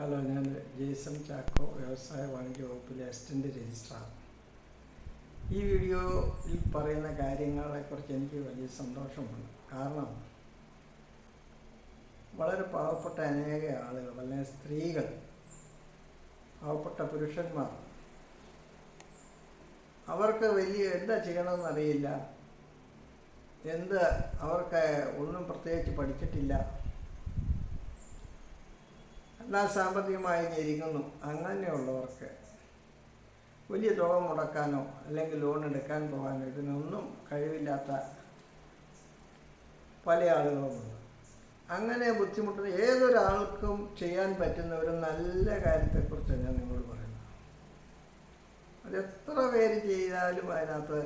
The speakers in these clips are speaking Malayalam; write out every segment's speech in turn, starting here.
ഹലോ ഞാൻ ജേസൺ ചാക്കോ വ്യവസായ വാണിജ്യ വകുപ്പിലെ അസിസ്റ്റന്റ് രജിസ്ട്രാർ ഈ വീഡിയോയിൽ പറയുന്ന കാര്യങ്ങളെക്കുറിച്ച് എനിക്ക് വലിയ സന്തോഷമുണ്ട്. കാരണം വളരെ പാവപ്പെട്ട അനേക ആളുകൾ അല്ലെങ്കിൽ സ്ത്രീകൾ പാവപ്പെട്ട പുരുഷന്മാർ അവർക്ക് വലിയ എന്താ ചെയ്യണമെന്ന് അറിയില്ല. എന്ത് അവർക്ക് ഒന്നും പ്രത്യേകിച്ച് പഠിച്ചിട്ടില്ല. എന്നാൽ സാമ്പത്തികമായി ഞെരുങ്ങുന്നു. അങ്ങനെയുള്ളവർക്ക് വലിയ തുക മുടക്കാനോ അല്ലെങ്കിൽ ലോൺ എടുക്കാൻ പോകാനോ ഇതിനൊന്നും കഴിവില്ലാത്ത പല ആളുകളുമുണ്ട്. അങ്ങനെ ബുദ്ധിമുട്ടുന്ന ഏതൊരാൾക്കും ചെയ്യാൻ പറ്റുന്ന ഒരു നല്ല കാര്യത്തെക്കുറിച്ച് ഞാൻ നിങ്ങളോട് പറയുന്നത് അതെത്ര പേര് ചെയ്താലും അതിനകത്ത്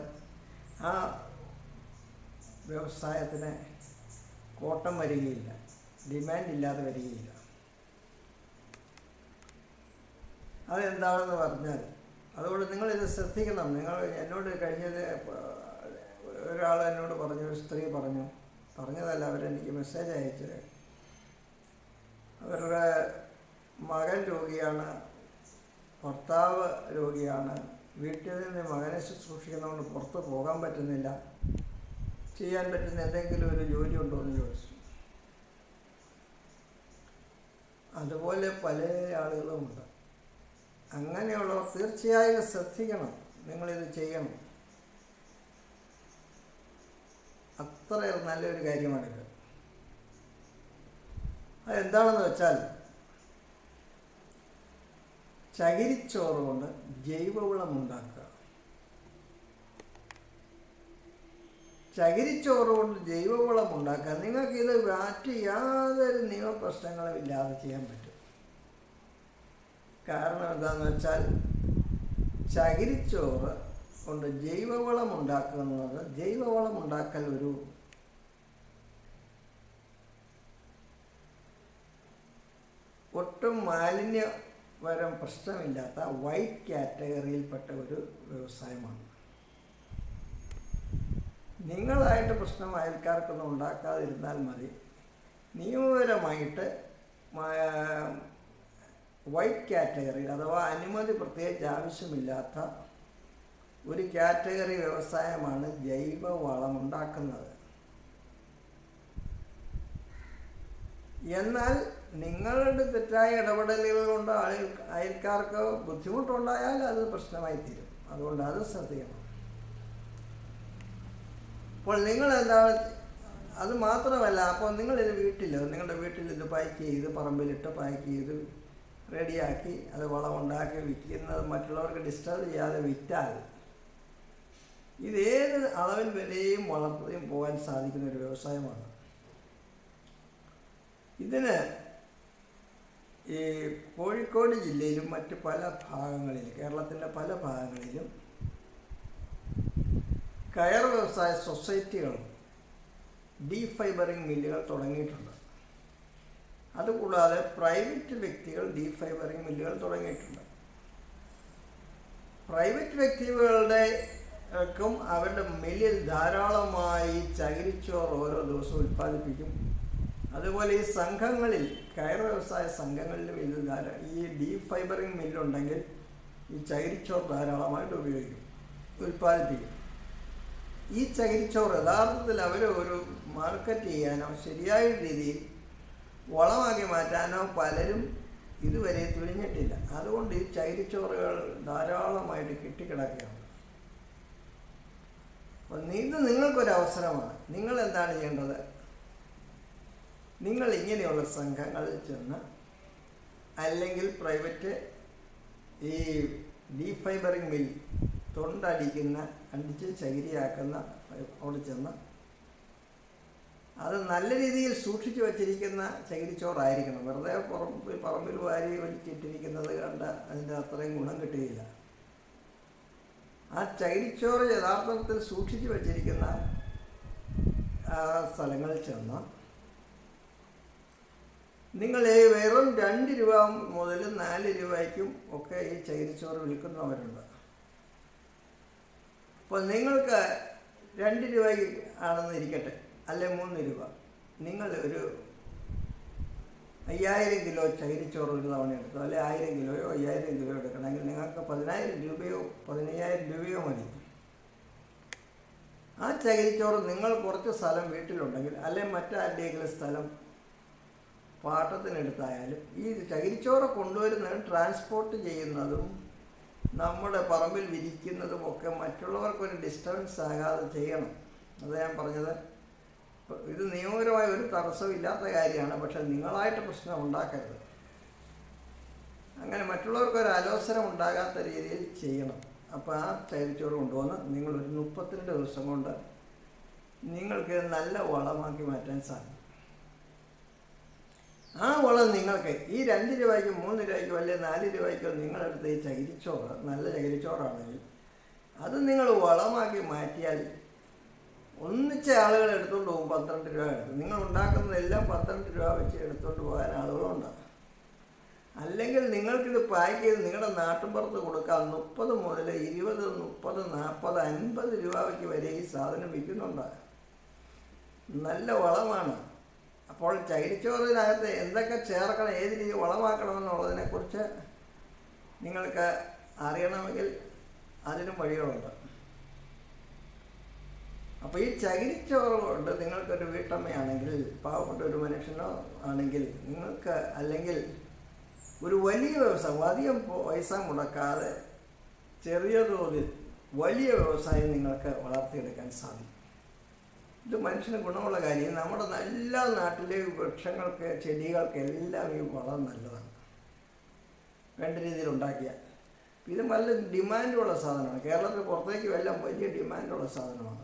ആ വ്യവസായത്തിന് കോട്ടം വരികയില്ല. ഡിമാൻഡ് ഇല്ലാതെ വരികയില്ല. അതെന്താണെന്ന് പറഞ്ഞാൽ അതുകൊണ്ട് നിങ്ങളിത് ശ്രദ്ധിക്കണം. നിങ്ങൾ എന്നോട് കഴിഞ്ഞത് ഒരാൾ എന്നോട് പറഞ്ഞു ഒരു സ്ത്രീ പറഞ്ഞു പറഞ്ഞതല്ല അവരെനിക്ക് മെസ്സേജ് അയച്ചത് അവരുടെ മകൻ രോഗിയാണ് ഭർത്താവ് രോഗിയാണ്. വീട്ടിൽ നിന്ന് മകനെ ശുശ്രൂഷിക്കുന്നതുകൊണ്ട് പുറത്ത് പോകാൻ പറ്റുന്നില്ല. ചെയ്യാൻ പറ്റുന്ന എന്തെങ്കിലും ഒരു ജോലി ഉണ്ടോ എന്ന് ചോദിച്ചു. അതുപോലെ പല ആളുകളുമുണ്ട് അങ്ങനെയുള്ളവർ തീർച്ചയായും ശ്രദ്ധിക്കണം. നിങ്ങളിത് ചെയ്യണം. അത്ര നല്ലൊരു കാര്യമാണിത് അതെന്താണെന്ന് വെച്ചാൽ ചകിരിച്ചോറ് കൊണ്ട് ജൈവവളം ഉണ്ടാക്കുക ചകിരിച്ചോറ് കൊണ്ട് ജൈവവളം ഉണ്ടാക്കുക നിങ്ങൾക്കിത് മാറ്റി യാതൊരു നിയമപ്രശ്നങ്ങളും ഇല്ലാതെ ചെയ്യാൻ പറ്റും. കാരണം എന്താണെന്ന് വെച്ചാൽ ചകിരിച്ചോറ് കൊണ്ട് ജൈവവളം ഉണ്ടാക്കുന്നത് ജൈവവളം ഉണ്ടാക്കൽ ഒരു ഒട്ടും മാലിന്യപരം പ്രശ്നമില്ലാത്ത വൈറ്റ് കാറ്റഗറിയിൽപ്പെട്ട ഒരു വ്യവസായമാണ്. നിങ്ങളായിട്ട് പ്രശ്നം അയൽക്കാർക്കൊന്നും ഉണ്ടാക്കാതിരുന്നാൽ മതി. നിയമപരമായിട്ട് വൈറ്റ് കാറ്റഗറി അഥവാ അനുമതി പ്രത്യേകിച്ച് ആവശ്യമില്ലാത്ത ഒരു കാറ്റഗറി വ്യവസായമാണ് ജൈവ വളം ഉണ്ടാക്കുന്നത്. എന്നാൽ നിങ്ങളുടെ തെറ്റായ ഇടപെടലുകൾ കൊണ്ട് അയൽ അയൽക്കാർക്ക് ബുദ്ധിമുട്ടുണ്ടായാൽ അത് പ്രശ്നമായി തീരും. അതുകൊണ്ട് അത് ശ്രദ്ധിക്കണം. അപ്പോൾ നിങ്ങൾ എന്താണ് അത് മാത്രമല്ല അപ്പോൾ നിങ്ങളിത് വീട്ടിൽ നിങ്ങളുടെ വീട്ടിൽ ഇത് പാക്ക് ചെയ്ത് പറമ്പിലിട്ട് പാക്ക് ചെയ്ത് റെഡിയാക്കി അത് വളമുണ്ടാക്കി വിൽക്കുന്നത് മറ്റുള്ളവർക്ക് ഡിസ്റ്റർബ് ചെയ്യാതെ വിറ്റാൽ ഇത് അളവിൽ വരെയും വളർത്തുകയും പോകാൻ സാധിക്കുന്ന ഒരു വ്യവസായമാണ്. ഇതിന് ഈ കോഴിക്കോട് ജില്ലയിലും മറ്റ് പല ഭാഗങ്ങളിലും കേരളത്തിന്റെ പല ഭാഗങ്ങളിലും കയർ വ്യവസായ സൊസൈറ്റികളും ഡീഫൈബറിംഗ് മില്ലുകൾ തുടങ്ങിയിട്ടുണ്ട്. അതുകൂടാതെ പ്രൈവറ്റ് വ്യക്തികൾ ഡീഫൈബറിംഗ് മില്ലുകൾ തുടങ്ങിയിട്ടുണ്ട്. പ്രൈവറ്റ് വ്യക്തികളുടെ ക്കും അവരുടെ മില്ലിൽ ധാരാളമായി ചകിരിച്ചോർ ഓരോ ദിവസവും ഉൽപ്പാദിപ്പിക്കും. അതുപോലെ ഈ സംഘങ്ങളിൽ കയർ വ്യവസായ സംഘങ്ങളിലും ഇത് ധാരാ ഈ ഡീഫൈബറിംഗ് മില്ലുണ്ടെങ്കിൽ ഈ ചകിരിച്ചോർ ധാരാളമായിട്ട് ഉപയോഗിക്കും ഉൽപ്പാദിപ്പിക്കും. ഈ ചകിരിച്ചോർ യഥാർത്ഥത്തിൽ അവർ ഒരു മാർക്കറ്റ് ചെയ്യാനോ ശരിയായ രീതിയിൽ വളമാക്കി മാറ്റാനോ പലരും ഇതുവരെ തുനിഞ്ഞിട്ടില്ല. അതുകൊണ്ട് ഈ ചൈരിച്ചോറുകൾ ധാരാളമായിട്ട് കിട്ടിക്കിടക്കുകയാണ്. അപ്പോൾ ഇത് നിങ്ങൾക്കൊരവസരമാണ്. നിങ്ങൾ എന്താണ് ചെയ്യേണ്ടത്? നിങ്ങൾ ഇങ്ങനെയുള്ള സംഘങ്ങളിൽ ചെന്ന് അല്ലെങ്കിൽ പ്രൈവറ്റ് ഈ ഡീഫൈബറിംഗ് മിൽ തൊണ്ടടിക്കുന്ന അടിച്ച് ചകിരിയാക്കുന്ന അവിടെ ചെന്ന് അത് നല്ല രീതിയിൽ സൂക്ഷിച്ചു വച്ചിരിക്കുന്ന ചകിരിച്ചോറായിരിക്കണം. വെറുതെ പുറം പറമ്പിൽ വാരി വലിച്ചിട്ടിരിക്കുന്നത് കണ്ട് അതിന്റെ അത്രയും ഗുണം കിട്ടുകയില്ല ആ ചകിരിച്ചോറ് യഥാർത്ഥത്തിൽ സൂക്ഷിച്ചു വച്ചിരിക്കുന്ന സ്ഥലങ്ങളിൽ ചെന്ന് നിങ്ങൾ ഈ വെറും രണ്ട് രൂപ മുതൽ നാല് രൂപയ്ക്കും ഒക്കെ ഈ ചകിരിച്ചോറ് വിൽക്കുന്നവരുണ്ട്. അപ്പോൾ നിങ്ങൾക്ക് രണ്ട് രൂപയ്ക്ക് ആണെന്ന് ഇരിക്കട്ടെ. അല്ലെ മൂന്ന് രൂപ നിങ്ങൾ ഒരു അയ്യായിരം കിലോ ചകിരിച്ചോറ് ഒരു തവണ എടുക്കുക. അല്ലെ ആയിരം കിലോയോ അയ്യായിരം കിലോ എടുക്കണമെങ്കിൽ നിങ്ങൾക്ക് പതിനായിരം രൂപയോ പതിനയ്യായിരം രൂപയോ മതി. ആ ചകിരിച്ചോറ് നിങ്ങൾ കുറച്ച് സ്ഥലം വീട്ടിലുണ്ടെങ്കിൽ അല്ലെ മറ്റാരുടെയെങ്കിലും സ്ഥലം പാട്ടത്തിനെടുത്തായാലും ഈ ചകിരിച്ചോറ് കൊണ്ടുവരുന്നതും ട്രാൻസ്പോർട്ട് ചെയ്യുന്നതും നമ്മുടെ പറമ്പിൽ വിരിക്കുന്നതും ഒക്കെ മറ്റുള്ളവർക്കൊരു ഡിസ്റ്റർബൻസ് ആകാതെ ചെയ്യണം. അത് ഞാൻ പറഞ്ഞത്. ഇത് നിയമപരമായ ഒരു തടസ്സമില്ലാത്ത കാര്യമാണ് പക്ഷെ നിങ്ങളായിട്ട് പ്രശ്നം ഉണ്ടാക്കരുത്. അങ്ങനെ മറ്റുള്ളവർക്ക് ഒരു അലോസരം ഉണ്ടാകാത്ത രീതിയിൽ ചെയ്യണം. അപ്പോൾ ആ ചകിരിച്ചോറ് കൊണ്ടുവന്ന് നിങ്ങൾ ഒരു മുപ്പത്തിരണ്ട് ദിവസം കൊണ്ട് നിങ്ങൾക്ക് നല്ല വളമാക്കി മാറ്റാൻ സാധിക്കും. ആ വളം നിങ്ങൾക്ക് ഈ രണ്ട് രൂപയ്ക്ക് മൂന്ന് രൂപയ്ക്കോ അല്ലെങ്കിൽ നാല് രൂപയ്ക്കോ നിങ്ങളെടുത്ത് ഈ ചകിരിച്ചോറ് നല്ല ചകിരിച്ചോറാണെങ്കിൽ അത് നിങ്ങൾ വളമാക്കി മാറ്റിയാൽ ഒന്നിച്ച ആളുകൾ എടുത്തുകൊണ്ട് പോകും പന്ത്രണ്ട് രൂപ എടുത്ത്. നിങ്ങൾ ഉണ്ടാക്കുന്നതെല്ലാം പന്ത്രണ്ട് രൂപ വെച്ച് എടുത്തുകൊണ്ട് പോകാൻ ആളുകളുണ്ടാകും അല്ലെങ്കിൽ നിങ്ങൾക്കിത് പാക്ക് ചെയ്ത് നിങ്ങളുടെ നാട്ടിൻപുറത്ത് കൊടുക്കാം. മുപ്പത് മുതൽ ഇരുപത് മുപ്പത് നാൽപ്പത് അൻപത് രൂപയ്ക്ക് വരെ ഈ സാധനം വിൽക്കുന്നുണ്ട്. നല്ല വളമാണ്. അപ്പോൾ ചൈനച്ചോറിനകത്ത് എന്തൊക്കെ ചേർക്കണം ഏത് രീതി വളമാക്കണമെന്നുള്ളതിനെക്കുറിച്ച് നിങ്ങൾക്ക് അറിയണമെങ്കിൽ അതിനും വഴികളുണ്ട്. അപ്പോൾ ഈ ചകിരിച്ചോറ് കൊണ്ട് നിങ്ങൾക്കൊരു വീട്ടമ്മയാണെങ്കിൽ പാവപ്പെട്ട ഒരു മനുഷ്യനോ ആണെങ്കിൽ നിങ്ങൾക്ക് അല്ലെങ്കിൽ ഒരു വലിയ വ്യവസായം അധികം പൈസ മുടക്കാതെ ചെറിയ തോതിൽ വലിയ വ്യവസായം നിങ്ങൾക്ക് വളർത്തിയെടുക്കാൻ സാധിക്കും. ഇത് മനുഷ്യന് ഗുണമുള്ള കാര്യം നമ്മുടെ എല്ലാ നാട്ടിലെ വൃക്ഷങ്ങൾക്ക് ചെടികൾക്ക് എല്ലാം ഈ വളം നല്ലതാണ്. വേണ്ട രീതിയിൽ ഉണ്ടാക്കിയ ഇത് നല്ല ഡിമാൻഡുള്ള സാധനമാണ്. കേരളത്തിൽ പുറത്തേക്ക് എല്ലാം വലിയ ഡിമാൻഡുള്ള സാധനമാണ്.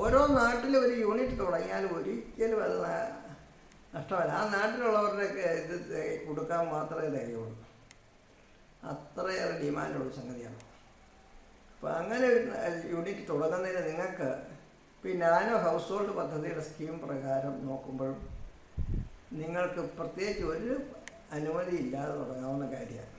ഓരോ നാട്ടിലും ഒരു യൂണിറ്റ് തുടങ്ങിയാലും ഒരിക്കലും അത് നഷ്ടമല്ല. ആ നാട്ടിലുള്ളവരുടെയൊക്കെ ഇത് കൊടുക്കാൻ മാത്രമേ ധൈര്യമുള്ളൂ. അത്രയേറെ ഡിമാൻഡുള്ള സംഗതിയാണ്. അപ്പോൾ അങ്ങനെ ഒരു യൂണിറ്റ് തുടങ്ങുന്നതിന് നിങ്ങൾക്ക് ഈ നാനോ ഹൗസ് ഹോൾഡ് പദ്ധതിയുടെ സ്കീം പ്രകാരം നോക്കുമ്പോഴും നിങ്ങൾക്ക് പ്രത്യേകിച്ച് ഒരു അനുമതി ഇല്ലാതെ തുടങ്ങാവുന്ന കാര്യമാണ്.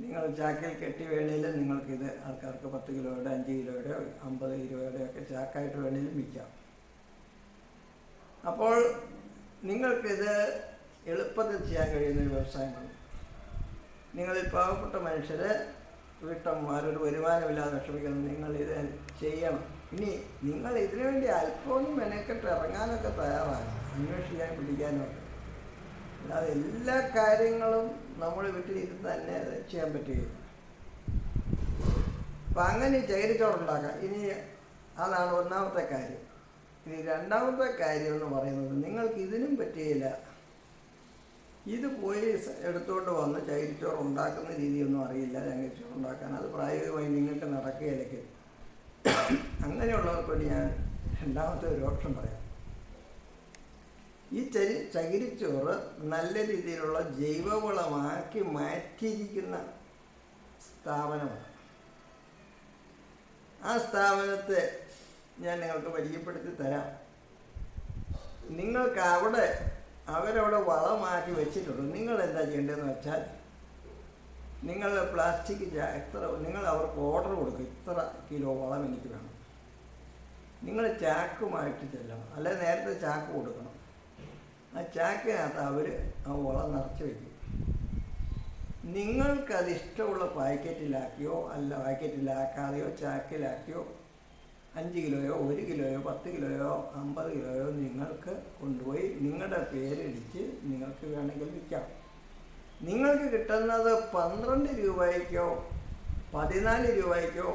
നിങ്ങൾ ചാക്കിൽ കെട്ടി വേണേലും നിങ്ങൾക്കിത് ആൾക്കാർക്ക് പത്ത് കിലോയുടെ അഞ്ച് കിലോയുടെ അമ്പത് ഇരുപതോടെ ഒക്കെ ചാക്കായിട്ട് വേണേലും വിൽക്കാം. അപ്പോൾ നിങ്ങൾക്കിത് എളുപ്പത്തിൽ ചെയ്യാൻ കഴിയുന്ന ഒരു വ്യവസായമാണ്. നിങ്ങളിൽ പാവപ്പെട്ട മനുഷ്യർ വീട്ടമ്മമാരൊരു വരുമാനമില്ലാതെ വിഷമിക്കുന്നത് നിങ്ങൾ ഇത് ചെയ്യണം. ഇനി നിങ്ങൾ ഇതിനു വേണ്ടി അല്പമൊന്നും മെനക്കെട്ട് ഇറങ്ങാനൊക്കെ തയ്യാറാകണം. അന്വേഷിക്കാൻ പിടിക്കാനും ഒക്കെ. അല്ലാതെ എല്ലാ കാര്യങ്ങളും നമ്മൾ വീട്ടിലിരുന്ന് തന്നെ ചെയ്യാൻ പറ്റുകയില്ല അപ്പം അങ്ങനെ ചകിരിച്ചോറുണ്ടാക്കാം ഇനി അതാണ് ഒന്നാമത്തെ കാര്യം. ഇനി രണ്ടാമത്തെ കാര്യം എന്ന് പറയുന്നത് നിങ്ങൾക്ക് ഇതിനും പറ്റുകയില്ല ഇത് പോയി എടുത്തുകൊണ്ട് വന്ന് ചകിരിച്ചോറ് ഉണ്ടാക്കുന്ന രീതിയൊന്നും അറിയില്ല. ചകിരിച്ചോറ് ഉണ്ടാക്കാൻ അത് പ്രായോഗികമായി നിങ്ങൾക്ക് നടക്കുകയില്ലെങ്കിൽ. അങ്ങനെയുള്ളവർക്ക് വേണ്ടി ഞാൻ രണ്ടാമത്തെ ഒരു ഓപ്ഷൻ പറയാം. ഈ ചരി ചകിരിച്ചോറ് നല്ല രീതിയിലുള്ള ജൈവവളമാക്കി മാറ്റിയിരിക്കുന്ന സ്ഥാപനമാണ്. ആ സ്ഥാപനത്തെ ഞാൻ നിങ്ങൾക്ക് പരിചയപ്പെടുത്തി തരാം. നിങ്ങൾക്ക് അവിടെ അവരവിടെ വളമാക്കി വെച്ചിട്ടുണ്ട്. നിങ്ങൾ എന്താ ചെയ്യേണ്ടതെന്ന് വെച്ചാൽ നിങ്ങൾ പ്ലാസ്റ്റിക് എത്ര നിങ്ങൾ അവർക്ക് ഓർഡർ കൊടുക്കും. ഇത്ര കിലോ വളം എനിക്ക് വേണം. നിങ്ങൾ ചാക്കുമായിട്ട് ചെല്ലണം. അല്ലെ നേരത്തെ ചാക്ക് കൊടുക്കണം. ആ ചാക്കിനകത്ത് അവർ ആ വളം നിറച്ച് വയ്ക്കും നിങ്ങൾക്കത് ഇഷ്ടമുള്ള പാക്കറ്റിലാക്കിയോ അല്ല പാക്കറ്റിലാക്കാതെയോ ചാക്കിലാക്കിയോ അഞ്ച് കിലോയോ ഒരു കിലോയോ പത്ത് കിലോയോ അമ്പത് കിലോയോ നിങ്ങൾക്ക് കൊണ്ടുപോയി നിങ്ങളുടെ പേരടിച്ച് നിങ്ങൾക്ക് വേണമെങ്കിൽ വിൽക്കാം. നിങ്ങൾക്ക് കിട്ടുന്നത് പന്ത്രണ്ട് രൂപയ്ക്കോ പതിനാല് രൂപയ്ക്കോ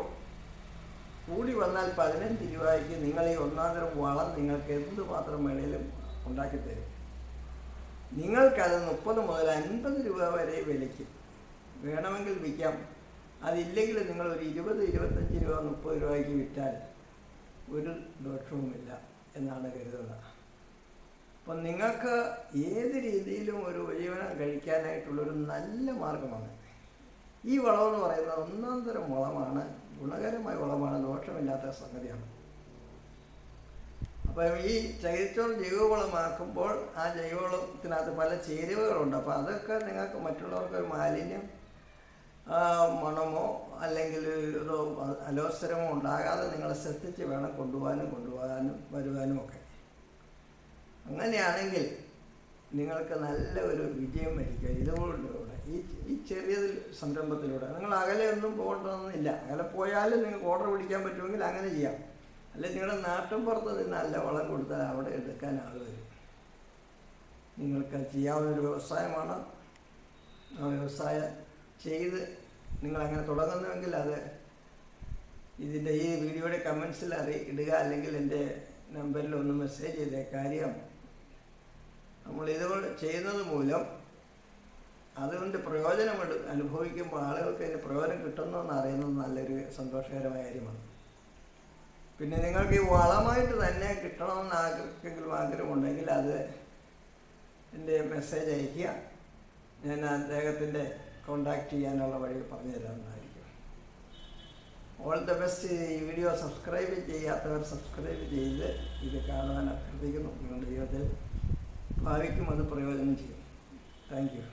കൂടി വന്നാൽ പതിനഞ്ച് രൂപയ്ക്ക് നിങ്ങൾ ഈ ഒന്നാം തരം വളം നിങ്ങൾക്ക് എന്ത് മാത്രം വേണേലും ഉണ്ടാക്കി തരും. നിങ്ങൾക്കത് മുപ്പത് മുതൽ അൻപത് രൂപ വരെ വിലയ്ക്ക് വേണമെങ്കിൽ വിൽക്കാം. അതില്ലെങ്കിൽ നിങ്ങൾ ഒരു ഇരുപത് ഇരുപത്തഞ്ച് രൂപ മുപ്പത് രൂപയ്ക്ക് വിറ്റാൽ ഒരു ദോഷവുമില്ല എന്നാണ് കരുതുന്നത്. അപ്പം നിങ്ങൾക്ക് ഏത് രീതിയിലും ഒരു ഉപജീവനം കഴിക്കാനായിട്ടുള്ളൊരു നല്ല മാർഗമാണ്. ഈ വളമെന്ന് പറയുന്നത് ഒന്നാം തരം വളമാണ് ഗുണകരമായ വളമാണ് ദോഷമില്ലാത്ത സംഗതിയാണ്. അപ്പം ഈ ചകിരിച്ചോറ് ജൈവവളമാക്കുമ്പോൾ ആ ജൈവവളത്തിനകത്ത് പല ചേരുവകളുണ്ട്. അപ്പോൾ അതൊക്കെ നിങ്ങൾക്ക് മറ്റുള്ളവർക്ക് ഒരു മാലിന്യം മണമോ അല്ലെങ്കിൽ അലോസരമോ ഉണ്ടാകാതെ നിങ്ങൾ ശ്രദ്ധിച്ച് വേണം കൊണ്ടുപോകാനും കൊണ്ടുപോകാനും വരുവാനും ഒക്കെ. അങ്ങനെയാണെങ്കിൽ നിങ്ങൾക്ക് നല്ല ഒരു വിജയം വരിക്കുക ഇതുകൊണ്ടിലൂടെ ഈ ഈ ചെറിയ സംരംഭത്തിലൂടെ. നിങ്ങൾ അകലെ ഒന്നും പോകേണ്ടതൊന്നുമില്ല. അകലെ പോയാലും നിങ്ങൾക്ക് ഓർഡർ പിടിക്കാൻ പറ്റുമെങ്കിൽ അങ്ങനെ ചെയ്യാം. അല്ലെങ്കിൽ നിങ്ങളുടെ നാട്ടിൻ പുറത്ത് നിന്ന് നല്ല വളം കൊടുത്താൽ അവിടെ എടുക്കാൻ ആൾ വരും. നിങ്ങൾക്ക് ചെയ്യാവുന്നൊരു വ്യവസായമാണ് ആ വ്യവസായം ചെയ്ത് നിങ്ങളങ്ങനെ തുടങ്ങുന്നുവെങ്കിൽ അത് ഇതിന്റെ ഈ വീഡിയോയുടെ കമൻസിൽ അറി ഇടുക അല്ലെങ്കിൽ എന്റെ നമ്പറിൽ ഒന്ന് മെസ്സേജ് ചെയ്തേ. കാര്യം നമ്മൾ ഇത് ചെയ്യുന്നത് മൂലം അതുകൊണ്ട് പ്രയോജനം അനുഭവിക്കുമ്പോൾ ആളുകൾക്ക് അതിന് പ്രയോജനം കിട്ടുന്നു അറിയുന്നത് നല്ലൊരു സന്തോഷകരമായ കാര്യമാണ്. പിന്നെ നിങ്ങൾക്ക് ഈ വളമായിട്ട് തന്നെ കിട്ടണമെന്ന് ആഗ്രഹിക്കെങ്കിലും ആഗ്രഹമുണ്ടെങ്കിൽ അത് എന്റെ മെസ്സേജ് അയയ്ക്കുക. ഞാൻ അദ്ദേഹത്തിന്റെ കോണ്ടാക്ട് ചെയ്യാനുള്ള വഴി പറഞ്ഞു തരാമെന്നായിരിക്കും ഓൾ ദ ബെസ്റ്റ് ഈ വീഡിയോ സബ്സ്ക്രൈബ് ചെയ്യാത്തവർ സബ്സ്ക്രൈബ് ചെയ്ത് ഇത് കാണുവാൻ അഭ്യർത്ഥിക്കുന്നു. നിങ്ങളുടെ ജീവിതത്തിൽ ഭാവിക്കും അത് പ്രയോജനം ചെയ്യും. Thank you